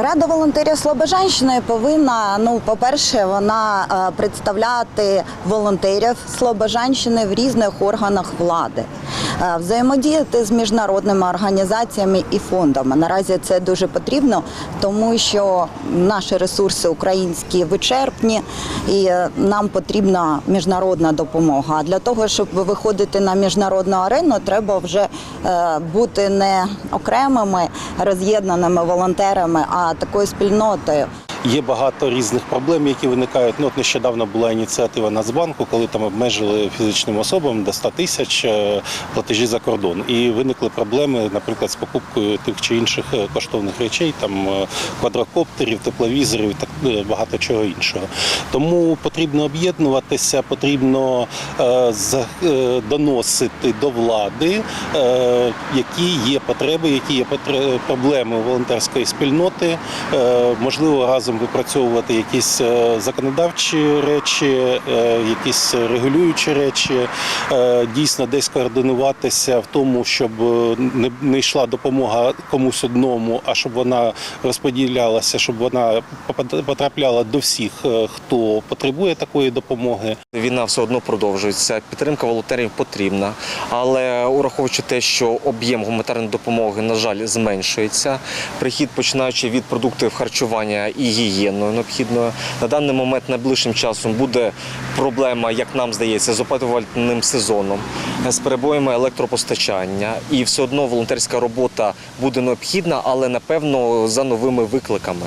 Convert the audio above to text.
Рада волонтерів Слобожанщини повинна, ну, по-перше, вона е, представляти волонтерів Слобожанщини в різних органах влади, взаємодіяти з міжнародними організаціями і фондами. Наразі це дуже потрібно, тому що наші ресурси українські вичерпні, і е, нам потрібна міжнародна допомога. А для того, щоб виходити на міжнародну арену, треба вже е, бути не окремими роз'єднаними волонтерами, а такою спільнотою. Є багато різних проблем, які виникають. Ну, от нещодавно була ініціатива Нацбанку, коли там обмежили фізичним особам до 100 тисяч е, платежі за кордон. І виникли проблеми, наприклад, з покупкою тих чи інших е, коштовних речей, там е, квадрокоптерів, тепловізорів так багато чого іншого. Тому потрібно об'єднуватися, потрібно е, е, доносити до влади, е, які є потреби, які є потре- проблеми волонтерської спільноти. Е, Можливо, разом випрацьовувати якісь е, законодавчі речі, е, якісь регулюючі речі, е, дійсно десь координуватися в тому, щоб не, йшла допомога комусь одному, а щоб вона розподілялася, щоб вона потрапляла до всіх, хто потребує такої допомоги. Війна все одно продовжується. Підтримка волонтерів потрібна, але ураховуючи те, що об'єм гуманітарної допомоги, на жаль, зменшується. Прихід, починаючи від продуктів харчування і гігієною необхідною. На даний момент найближчим часом буде проблема, як нам здається, з опитувальним сезоном, з перебоями електропостачання. І все одно волонтерська робота буде необхідна, але напевно за новими викликами.